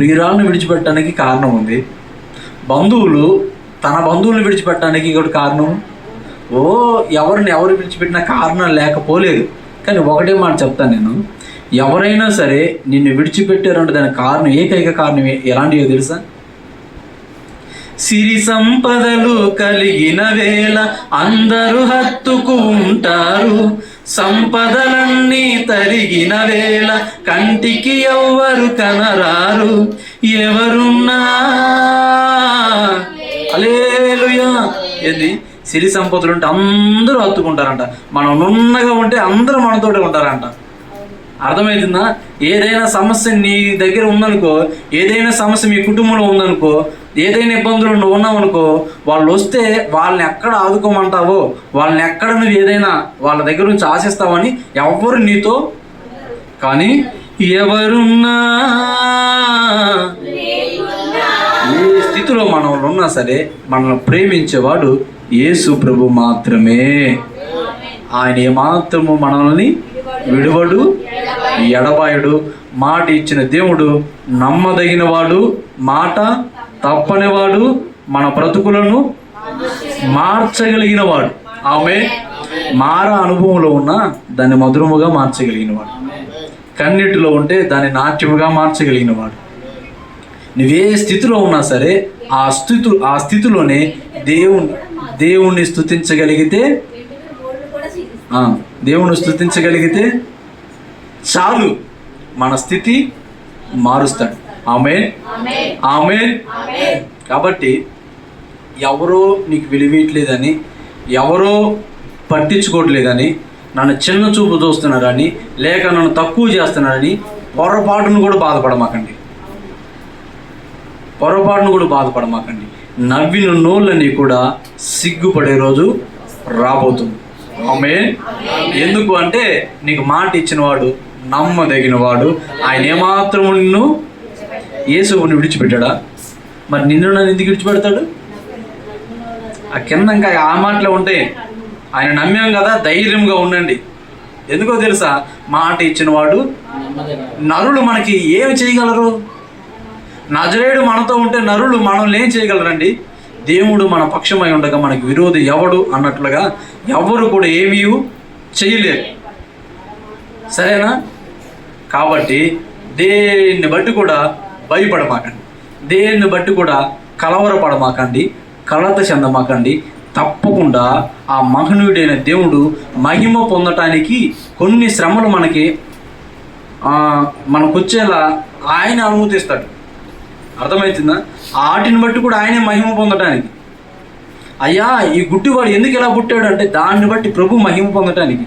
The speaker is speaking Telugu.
ప్రియురాలను విడిచిపెట్టడానికి కారణం ఉంది. బంధువులు తన బంధువులను విడిచిపెట్టడానికి ఇంకోటి కారణం? ఓ ఎవరిని ఎవరు విడిచిపెట్టిన కారణం లేకపోలేదు. కానీ ఒకటే మాట చెప్తాను నేను. ఎవరైనా సరే నిన్ను విడిచిపెట్టారంటే దానికి కారణం ఏకైక కారణం ఎలాంటివో తెలుసా? సిరి సంపదలు కలిగిన వేళ అందరూ హత్తుకు ఉంటారు సంపదలన్నీ తరిగిన వేళ కంటికి ఎవ్వరు కనరారు. ఎవరున్నా? అలేలుయా ఏంది? సిరి సంపదలు ఉంటే అందరూ హత్తుకుంటారంట. మనం నున్నగా ఉంటే అందరూ మనతోటే ఉంటారంట. అర్థమవుతుందా ఏదైనా సమస్య నీ దగ్గర ఉందనుకో ఏదైనా సమస్య మీ కుటుంబంలో ఉందనుకో ఏదైనా ఇబ్బందులు నువ్వు ఉన్నావనుకో వాళ్ళు వస్తే వాళ్ళని ఎక్కడ ఆదుకోమంటావో వాళ్ళని ఎక్కడ నువ్వు ఏదైనా వాళ్ళ దగ్గర నుంచి ఆశిస్తావని ఎవరు నీతో కానీ ఎవరున్నా ఏ స్థితిలో మనం ఉన్నా సరే మనల్ని ప్రేమించేవాడు యేసు ప్రభు మాత్రమే. ఆయన ఏమాత్రము మనల్ని విడువడు ఎడబాయుడు. మాట ఇచ్చిన దేవుడు నమ్మదగిన వాడు మాట తప్పనివాడు మన బ్రతుకులను మార్చగలిగిన వాడు ఆమె మార అనుభవంలో ఉన్న దాన్ని మధురముగా మార్చగలిగిన వాడు కన్నీటిలో ఉంటే దాన్ని నాట్యముగా మార్చగలిగిన వాడు నువ్వే స్థితిలో ఉన్నా సరే ఆ స్థితి ఆ స్థితిలోనే దేవుని దేవుణ్ణి స్థుతించగలిగితే దేవుణ్ణి స్థుతించగలిగితే చాలు. మన స్థితి మారుస్తాడు. ఆమె ఆమె కాబట్టి ఎవరో నీకు విలువేయట్లేదని ఎవరో పట్టించుకోవట్లేదని నన్ను చిన్న చూపు చూస్తున్నారని లేక నన్ను తక్కువ చేస్తున్నారని పొరపాటును కూడా బాధపడమాకండి. పొరపాటును కూడా బాధపడమాకండి. నవ్విన నోళ్ళని కూడా సిగ్గుపడే రోజు రాబోతుంది. ఆమె ఎందుకు అంటే నీకు మాట ఇచ్చిన వాడు నమ్మదగిన వాడు ఆయన ఏమాత్రం నిన్ను యేసుని విడిచిపెట్టాడా? మరి నిన్ను నన్ను ఎందుకు విడిచిపెడతాడు? ఆ కింద ఇంకా ఆ మాటలో ఉంటే ఆయన నమ్మాం కదా ధైర్యంగా ఉండండి. ఎందుకో తెలుసా? మాట ఇచ్చిన వాడు నరులు మనకి ఏమి చేయగలరు? నజరేయుడు మనతో ఉంటే నరులు మనల్ని ఏం చేయగలరండి? దేవుడు మన పక్షమై ఉండగా మనకి విరోధి ఎవడు అన్నట్లుగా ఎవరు కూడా ఏమీ చేయలేరు. సరేనా? కాబట్టి దేన్ని బట్టి కూడా భయపడమాకండి. దేన్ని బట్టి కూడా కలవరపడమాకండి కలత చెందమాకండి. తప్పకుండా ఆ మహనీయుడైన దేవుడు మహిమ పొందటానికి కొన్ని శ్రమలు మనకి మనకు వచ్చేలా ఆయన అనుమతిస్తాడు. అర్థమవుతుందా ఆటిని బట్టి కూడా ఆయనే మహిమ పొందటానికి. అయ్యా ఈ గుడ్డివాడు ఎందుకు ఇలా పుట్టాడు అంటే దాన్ని బట్టి ప్రభు మహిమ పొందటానికి.